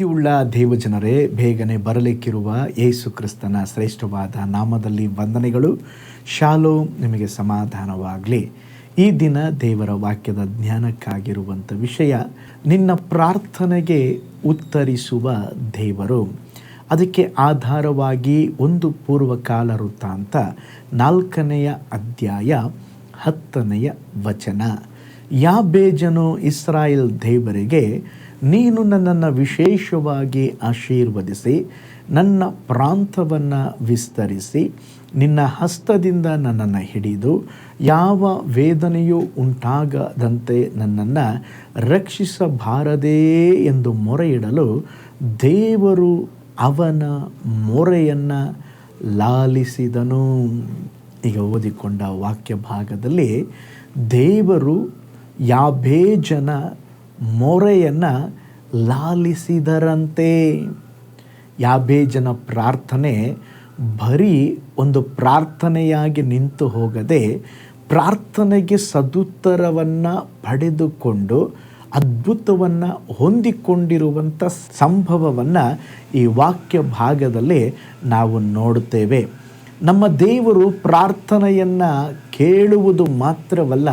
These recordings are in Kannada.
ಪ್ರೀತಿಯುಳ್ಳ ದೇವಜನರೇ, ಬೇಗನೆ ಬರಲಿಕ್ಕಿರುವ ಯೇಸು ಕ್ರಿಸ್ತನ ಶ್ರೇಷ್ಠವಾದ ನಾಮದಲ್ಲಿ ವಂದನೆಗಳು. ಶಾಲೋ ನಿಮಗೆ ಸಮಾಧಾನವಾಗಲಿ. ಈ ದಿನ ದೇವರ ವಾಕ್ಯದ ಜ್ಞಾನಕ್ಕಾಗಿರುವಂಥ ವಿಷಯ, ನಿನ್ನ ಪ್ರಾರ್ಥನೆಗೆ ಉತ್ತರಿಸುವ ದೇವರು. ಅದಕ್ಕೆ ಆಧಾರವಾಗಿ ಒಂದು ಪೂರ್ವಕಾಲ ವೃತ್ತಾಂತ, ನಾಲ್ಕನೆಯ ಅಧ್ಯಾಯ, ಹತ್ತನೆಯ ವಚನ. ಯಾಬೇಜನು ಇಸ್ರಾಯೇಲ್ ದೇವರಿಗೆ ನೀನು ನನ್ನನ್ನು ವಿಶೇಷವಾಗಿ ಆಶೀರ್ವದಿಸಿ, ನನ್ನ ಪ್ರಾಂತವನ್ನು ವಿಸ್ತರಿಸಿ, ನಿನ್ನ ಹಸ್ತದಿಂದ ನನ್ನನ್ನು ಹಿಡಿದು, ಯಾವ ವೇದನೆಯೂ ಉಂಟಾಗದಂತೆ ನನ್ನನ್ನು ರಕ್ಷಿಸಬಾರದೇ ಎಂದು ಮೊರೆಯಿಡಲು ದೇವರು ಅವನ ಮೊರೆಯನ್ನು ಲಾಲಿಸಿದನು. ಈಗ ಓದಿಕೊಂಡ ವಾಕ್ಯ ಭಾಗದಲ್ಲಿ ದೇವರು ಯಾಬೇಜನ ಮೊರೆಯನ್ನು ಲಾಲಿಸಿದರಂತೆ. ಯಾಬೇಜನ ಪ್ರಾರ್ಥನೆ ಬರೀ ಒಂದು ಪ್ರಾರ್ಥನೆಯಾಗಿ ನಿಂತು ಹೋಗದೆ ಪ್ರಾರ್ಥನೆಗೆ ಸದುತ್ತರವನ್ನು ಪಡೆದುಕೊಂಡು ಅದ್ಭುತವನ್ನು ಹೊಂದಿಕೊಂಡಿರುವಂಥ ಸಂಭವವನ್ನು ಈ ವಾಕ್ಯ ಭಾಗದಲ್ಲಿ ನಾವು ನೋಡುತ್ತೇವೆ. ನಮ್ಮ ದೇವರು ಪ್ರಾರ್ಥನೆಯನ್ನು ಕೇಳುವುದು ಮಾತ್ರವಲ್ಲ,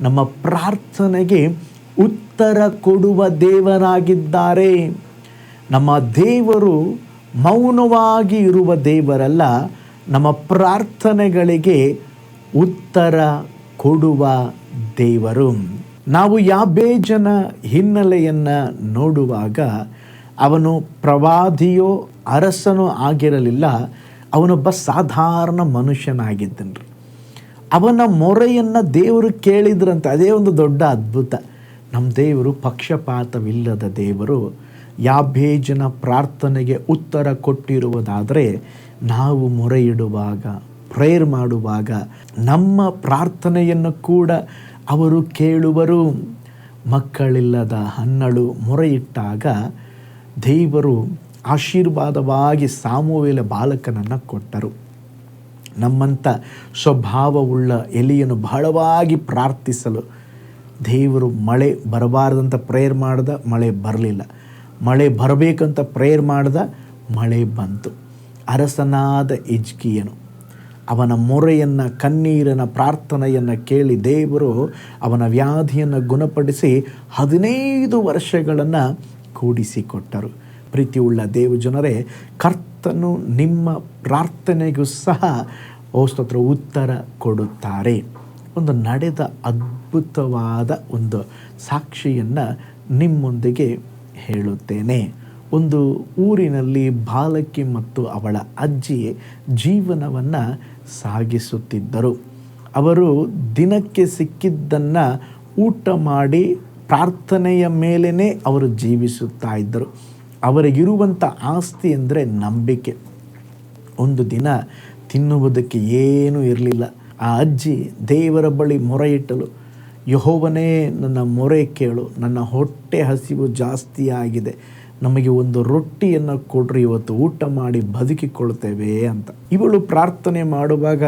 ನಮ್ಮ ಪ್ರಾರ್ಥನೆಗೆ ಉತ್ತರ ಕೊಡುವ ದೇವರಾಗಿದ್ದಾರೆ. ನಮ್ಮ ದೇವರು ಮೌನವಾಗಿ ಇರುವ ದೇವರಲ್ಲ, ನಮ್ಮ ಪ್ರಾರ್ಥನೆಗಳಿಗೆ ಉತ್ತರ ಕೊಡುವ ದೇವರು. ನಾವು ಯಾಬೇಜನ ಹಿನ್ನೆಲೆಯನ್ನು ನೋಡುವಾಗ ಅವನು ಪ್ರವಾದಿಯೋ ಅರಸನೋ ಆಗಿರಲಿಲ್ಲ, ಅವನೊಬ್ಬ ಸಾಧಾರಣ ಮನುಷ್ಯನಾಗಿದ್ದನು. ಅವನ ಮೊರೆಯನ್ನು ದೇವರು ಕೇಳಿದ್ರಂತೆ, ಅದೇ ಒಂದು ದೊಡ್ಡ ಅದ್ಭುತ. ನಮ್ಮ ದೇವರು ಪಕ್ಷಪಾತವಿಲ್ಲದ ದೇವರು ಯಾಭೇಜನ ಪ್ರಾರ್ಥನೆಗೆ ಉತ್ತರ ಕೊಟ್ಟಿರುವುದಾದರೆ ನಾವು ಮೊರೆ ಇಡುವಾಗ ಪ್ರೇಯರ್ ಮಾಡುವಾಗ ನಮ್ಮ ಪ್ರಾರ್ಥನೆಯನ್ನು ಕೂಡ ಅವರು ಕೇಳುವರು. ಮಕ್ಕಳಿಲ್ಲದ ಹನ್ನಳು ಮೊರೆಯಿಟ್ಟಾಗ ದೇವರು ಆಶೀರ್ವಾದವಾಗಿ ಸಾಮುವೇಲ ಬಾಲಕನನ್ನು ಕೊಟ್ಟರು. ನಮ್ಮಂಥ ಸ್ವಭಾವವುಳ್ಳ ಎಲಿಯನ್ನು ಬಹಳವಾಗಿ ಪ್ರಾರ್ಥಿಸಲು ದೇವರು ಮಳೆ ಬರಬಾರ್ದಂತ ಪ್ರೇಯರ್ ಮಾಡ್ದ, ಮಳೆ ಬರಲಿಲ್ಲ. ಮಳೆ ಬರಬೇಕಂತ ಪ್ರೇಯರ್ ಮಾಡ್ದ, ಮಳೆ ಬಂತು. ಅರಸನಾದ ಇಜ್ಕಿಯನು ಅವನ ಮೊರೆಯನ್ನು ಕಣ್ಣೀರನ ಪ್ರಾರ್ಥನೆಯನ್ನು ಕೇಳಿ ದೇವರು ಅವನ ವ್ಯಾಧಿಯನ್ನು ಗುಣಪಡಿಸಿ ಹದಿನೈದು ವರ್ಷಗಳನ್ನು ಕೂಡಿಸಿಕೊಟ್ಟರು. ಪ್ರೀತಿಯುಳ್ಳ ದೇವಜನರೇ ಕರ್ತನು ನಿಮ್ಮ ಪ್ರಾರ್ಥನೆಗೂ ಸಹ ಸ್ತೋತ್ರ ಉತ್ತರ ಕೊಡುತ್ತಾರೆ. ಒಂದು ನಡೆದ ಅದ್ಭುತವಾದ ಒಂದು ಸಾಕ್ಷಿಯನ್ನು ನಿಮ್ಮೊಂದಿಗೆ ಹೇಳುತ್ತೇನೆ. ಒಂದು ಊರಿನಲ್ಲಿ ಬಾಲಕಿ ಮತ್ತು ಅವಳ ಅಜ್ಜಿ ಜೀವನವನ್ನು ಸಾಗಿಸುತ್ತಿದ್ದರು. ಅವರು ದಿನಕ್ಕೆ ಸಿಕ್ಕಿದ್ದನ್ನು ಊಟ ಮಾಡಿ ಪ್ರಾರ್ಥನೆಯ ಮೇಲೇ ಅವರು ಜೀವಿಸುತ್ತಾ ಇದ್ದರು. ಅವರಿಗಿರುವಂಥ ಆಸ್ತಿ ಅಂದರೆ ನಂಬಿಕೆ. ಒಂದು ದಿನ ತಿನ್ನುವುದಕ್ಕೆ ಏನೂ ಇರಲಿಲ್ಲ. ಆ ಅಜ್ಜಿ ದೇವರ ಬಳಿ ಮೊರೆ ಇಟ್ಟಲು ಯಹೋವನೇ ನನ್ನ ಮೊರೆ ಕೇಳು, ನನ್ನ ಹೊಟ್ಟೆ ಹಸಿವು ಜಾಸ್ತಿ ಆಗಿದೆ, ನಮಗೆ ಒಂದು ರೊಟ್ಟಿಯನ್ನು ಕೊಡ್ರಿ, ಇವತ್ತು ಊಟ ಮಾಡಿ ಬದುಕಿಕೊಳ್ತೇವೆ ಅಂತ. ಇವಳು ಪ್ರಾರ್ಥನೆ ಮಾಡುವಾಗ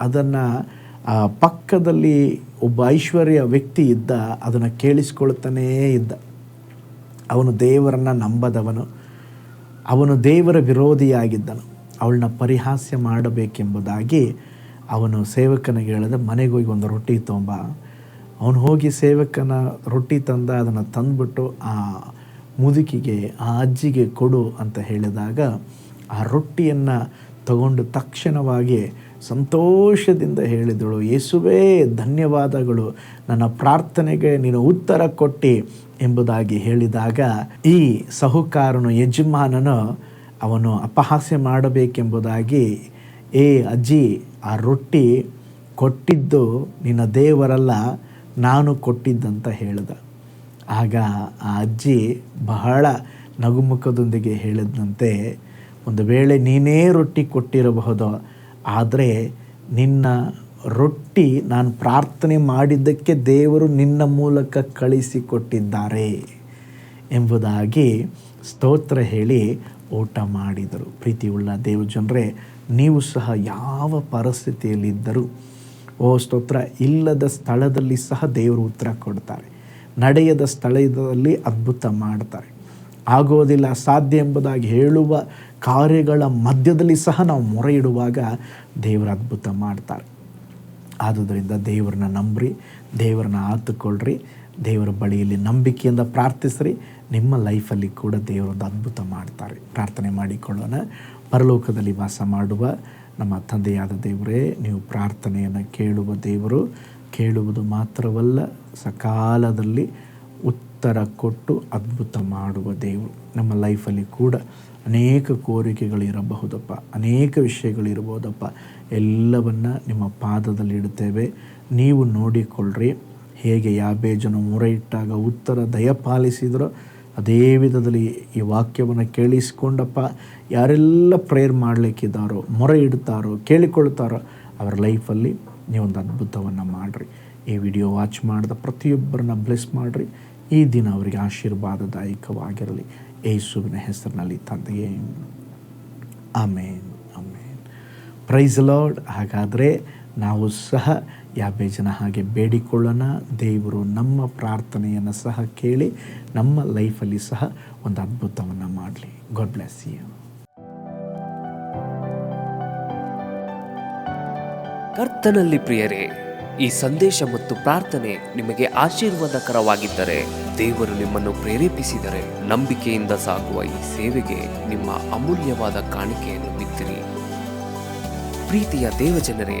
ಅದನ್ನು ಪಕ್ಕದಲ್ಲಿ ಒಬ್ಬ ಐಶ್ವರ್ಯ ವ್ಯಕ್ತಿ ಇದ್ದ, ಅದನ್ನು ಕೇಳಿಸ್ಕೊಳ್ತಾನೇ ಇದ್ದ. ಅವನು ದೇವರನ್ನು ನಂಬದವನು. ಅವನು ದೇವರ ವಿರೋಧಿಯಾಗಿದ್ದನು. ಅವಳನ್ನ ಪರಿಹಾಸ್ಯ ಮಾಡಬೇಕೆಂಬುದಾಗಿ ಅವನು ಸೇವಕನಿಗೆ ಹೇಳಿದ ಮನೆಗೆ ಹೋಗಿ ಒಂದು ರೊಟ್ಟಿ ತೊಂಬ. ಅವನು ಹೋಗಿ ಸೇವಕನ ರೊಟ್ಟಿ ತಂದ, ಅದನ್ನು ತಂದುಬಿಟ್ಟು ಆ ಮುದುಕಿಗೆ, ಆ ಅಜ್ಜಿಗೆ ಕೊಡು ಅಂತ ಹೇಳಿದಾಗ ಆ ರೊಟ್ಟಿಯನ್ನು ತಗೊಂಡು ತಕ್ಷಣವಾಗಿ ಸಂತೋಷದಿಂದ ಹೇಳಿದಳು, ಯೇಸುವೇ, ಧನ್ಯವಾದಗಳು. ನನ್ನ ಪ್ರಾರ್ಥನೆಗೆ ನೀನು ಉತ್ತರ ಕೊಟ್ಟಿ ಎಂಬುದಾಗಿ ಹೇಳಿದಾಗ ಈ ಸಹುಕಾರನು, ಯಜಮಾನನು ಅವನು ಅಪಹಾಸ್ಯ ಮಾಡಬೇಕೆಂಬುದಾಗಿ, ಏ ಅಜ್ಜಿ, ಆ ರೊಟ್ಟಿ ಕೊಟ್ಟಿದ್ದು ನಿನ್ನ ದೇವರಲ್ಲ ನಾನು ಕೊಟ್ಟಿದ್ದಂತ ಹೇಳಿದ. ಆಗ ಆ ಅಜ್ಜಿ ಬಹಳ ನಗುಮುಖದೊಂದಿಗೆ ಹೇಳಿದಂತೆ ಒಂದು ವೇಳೆ ನೀನೇ ರೊಟ್ಟಿ ಕೊಟ್ಟಿರಬಹುದು, ಆದರೆ ನಿನ್ನ ರೊಟ್ಟಿ ನಾನು ಪ್ರಾರ್ಥನೆ ಮಾಡಿದ್ದಕ್ಕೆ ದೇವರು ನಿನ್ನ ಮೂಲಕ ಕಳಿಸಿಕೊಟ್ಟಿದ್ದಾರೆ ಎಂಬುದಾಗಿ ಸ್ತೋತ್ರ ಹೇಳಿ ಊಟ ಮಾಡಿದರು. ಪ್ರೀತಿಯುಳ್ಳ ದೇವಜನರೇ, ನೀವು ಸಹ ಯಾವ ಪರಿಸ್ಥಿತಿಯಲ್ಲಿದ್ದರೂ ಓ ಸ್ತೋತ್ರ, ಇಲ್ಲದ ಸ್ಥಳದಲ್ಲಿ ಸಹ ದೇವರು ಉತ್ತರ ಕೊಡ್ತಾರೆ. ನಡೆಯದ ಸ್ಥಳದಲ್ಲಿ ಅದ್ಭುತ ಮಾಡ್ತಾರೆ. ಆಗೋದಿಲ್ಲ, ಸಾಧ್ಯ ಎಂಬುದಾಗಿ ಹೇಳುವ ಕಾರ್ಯಗಳ ಮಧ್ಯದಲ್ಲಿ ಸಹ ನಾವು ಮೊರೆ ಇಡುವಾಗ ದೇವರು ಅದ್ಭುತ ಮಾಡ್ತಾರೆ. ಆದುದರಿಂದ ದೇವರನ್ನ ನಂಬ್ರಿ, ದೇವರನ್ನ ಆತುಕೊಳ್ಳ್ರಿ ದೇವರ ಬಳಿಯಲ್ಲಿ ನಂಬಿಕೆಯಿಂದ ಪ್ರಾರ್ಥಿಸ್ರಿ, ನಿಮ್ಮ ಲೈಫಲ್ಲಿ ಕೂಡ ದೇವರದ್ದು ಅದ್ಭುತ ಮಾಡ್ತಾರೆ. ಪ್ರಾರ್ಥನೆ ಮಾಡಿಕೊಳ್ಳೋಣ. ಪರಲೋಕದಲ್ಲಿ ವಾಸ ಮಾಡುವ ನಮ್ಮ ತಂದೆಯಾದ ದೇವರೇ, ನೀವು ಪ್ರಾರ್ಥನೆಯನ್ನು ಕೇಳುವ ದೇವರು, ಕೇಳುವುದು ಮಾತ್ರವಲ್ಲ, ಸಕಾಲದಲ್ಲಿ ಉತ್ತರ ಕೊಟ್ಟು ಅದ್ಭುತ ಮಾಡುವ ದೇವರು. ನಮ್ಮ ಲೈಫಲ್ಲಿ ಕೂಡ ಅನೇಕ ಕೋರಿಕೆಗಳಿರಬಹುದಪ್ಪ, ಅನೇಕ ವಿಷಯಗಳಿರಬಹುದಪ್ಪ. ಎಲ್ಲವನ್ನು ನಿಮ್ಮ ಪಾದದಲ್ಲಿ ಇಡುತ್ತೇವೆ. ನೀವು ನೋಡಿಕೊಳ್ಳ್ರಿ, ಹೇಗೆ ಯಾಬೇಜನು ಮೊರೆ ಇಟ್ಟಾಗ ಉತ್ತರ ದಯಪಾಲಿಸಿದರೋ ಅದೇ ವಿಧದಲ್ಲಿ ಈ ವಾಕ್ಯವನ್ನು ಕೇಳಿಸ್ಕೊಂಡಪ್ಪ, ಯಾರೆಲ್ಲ ಪ್ರೇಯರ್ ಮಾಡಲಿಕ್ಕಿದ್ದಾರೋ, ಮೊರೆ ಇಡ್ತಾರೋ, ಕೇಳಿಕೊಳ್ತಾರೋ, ಅವರ ಲೈಫಲ್ಲಿ ನೀವೊಂದು ಅದ್ಭುತವನ್ನು ಮಾಡಿರಿ. ಈ ವಿಡಿಯೋ ವಾಚ್ ಮಾಡಿದ ಪ್ರತಿಯೊಬ್ಬರನ್ನ ಬ್ಲೆಸ್ ಮಾಡಿರಿ. ಈ ದಿನ ಅವರಿಗೆ ಆಶೀರ್ವಾದದಾಯಕವಾಗಿರಲಿ. ಯೇಸುವಿನ ಹೆಸರಿನಲ್ಲಿ ತಂದೆಯೇ. ಆಮೇನ್. ಆಮೇನ್. ಪ್ರೈಸ್ ಲಾರ್ಡ್ ಹಾಗಾದರೆ ನಾವು ಸಹ ಯಾಬೇಜನ ಹಾಗೆ ಬೇಡಿಕೊಳ್ಳೋಣ. ದೇವರು ನಮ್ಮ ಪ್ರಾರ್ಥನೆಯನ್ನು ಸಹ ಕೇಳಿ ನಮ್ಮ ಲೈಫಲ್ಲಿ ಸಹ ಒಂದು ಅದ್ಭುತವನ್ನು ಮಾಡಲಿ. ಗಾಡ್ ಬ್ಲೆಸ್ ಯು ಕರ್ತನಲ್ಲಿ ಪ್ರಿಯರೇ, ಈ ಸಂದೇಶ ಮತ್ತು ಪ್ರಾರ್ಥನೆ ನಿಮಗೆ ಆಶೀರ್ವಾದಕರವಾಗಿದ್ದರೆ ದೇವರು ನಿಮ್ಮನ್ನು ಪ್ರೇರೇಪಿಸಿದರೆ ನಂಬಿಕೆಯಿಂದ ಸಾಗುವ ಈ ಸೇವೆಗೆ ನಿಮ್ಮ ಅಮೂಲ್ಯವಾದ ಕಾಣಿಕೆಯನ್ನು ಬಿತ್ತಿರಿ. ಪ್ರೀತಿಯ ದೇವಜನರೇ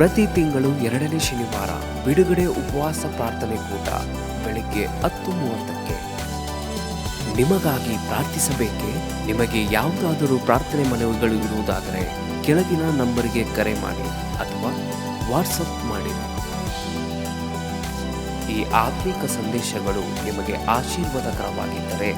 ಪ್ರತಿ ತಿಂಗಳು ಎರಡನೇ ಶನಿವಾರ ಬಿಡುಗಡೆ ಉಪವಾಸ ಪ್ರಾರ್ಥನೆ ಕೂಟ ಬೆಳಗ್ಗೆ ಹತ್ತು ಮೂವತ್ತಕ್ಕೆ. ನಿಮಗಾಗಿ ಪ್ರಾರ್ಥಿಸಬೇಕೆ? ನಿಮಗೆ ಯಾವುದಾದರೂ ಪ್ರಾರ್ಥನೆ ಮನವಿಗಳು ಇರುವುದಾದರೆ ಕೆಳಗಿನ ನಂಬರಿಗೆ ಕರೆ ಮಾಡಿ ಅಥವಾ ವಾಟ್ಸಪ್ ಮಾಡಿ. ಈ ಆತ್ಮಿಕ ಸಂದೇಶಗಳು ನಿಮಗೆ ಆಶೀರ್ವಾದಕರವಾಗಿದ್ದರೆ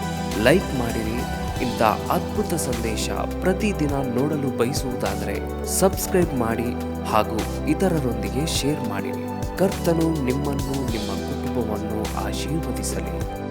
ಲೈಕ್ ಮಾಡಿರಿ. ಇಂಥ ಅದ್ಭುತ ಸಂದೇಶ ಪ್ರತಿದಿನ ನೋಡಲು ಬಯಸುವುದಾದರೆ ಸಬ್ಸ್ಕ್ರೈಬ್ ಮಾಡಿ. ಹಾಗೂ ಇತರರೊಂದಿಗೆ ಶೇರ್ ಮಾಡಿರಿ ಕರ್ತನು ನಿಮ್ಮನ್ನು ನಿಮ್ಮ ಕುಟುಂಬವನ್ನು ಆಶೀರ್ವದಿಸಲಿ.